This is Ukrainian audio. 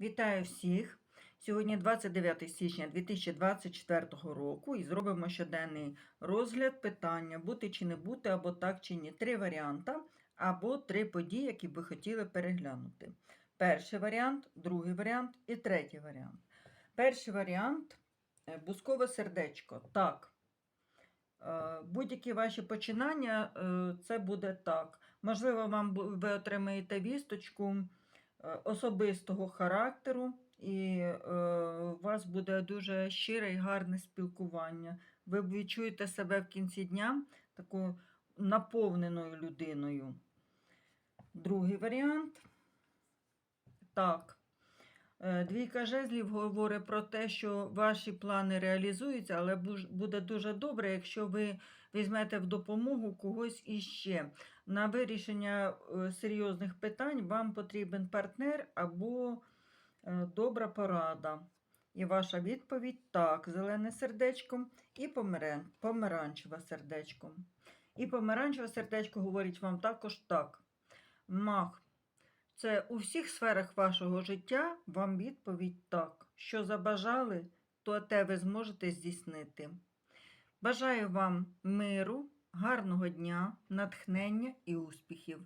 Вітаю всіх! Сьогодні 29 січня 2024 року і зробимо щоденний розгляд питання бути чи не бути, або так чи ні. Три варіанти, або три події, які б ви хотіли переглянути. Перший варіант, другий варіант і третій варіант. Перший варіант е, бускове сердечко. Так. Е, Будь-які ваші починання, е, це буде так. Можливо, вам ви отримаєте вісточку особистого характеру, і е, у вас буде дуже щире і гарне спілкування. Ви відчуєте себе в кінці дня такою наповненою людиною. Другий варіант. Так. Е, Двійка жезлів говорить про те, що ваші плани реалізуються, але буде дуже добре, якщо ви візьмете в допомогу когось іще. На вирішення е, серйозних питань вам потрібен партнер або е, добра порада. І ваша відповідь так, зелене сердечко і помаранчеве сердечко. І помаранчеве сердечко говорить вам також так. Мах. Це у всіх сферах вашого життя вам відповідь так. Що забажали, то те ви зможете здійснити. Бажаю вам миру, гарного дня, натхнення і успіхів.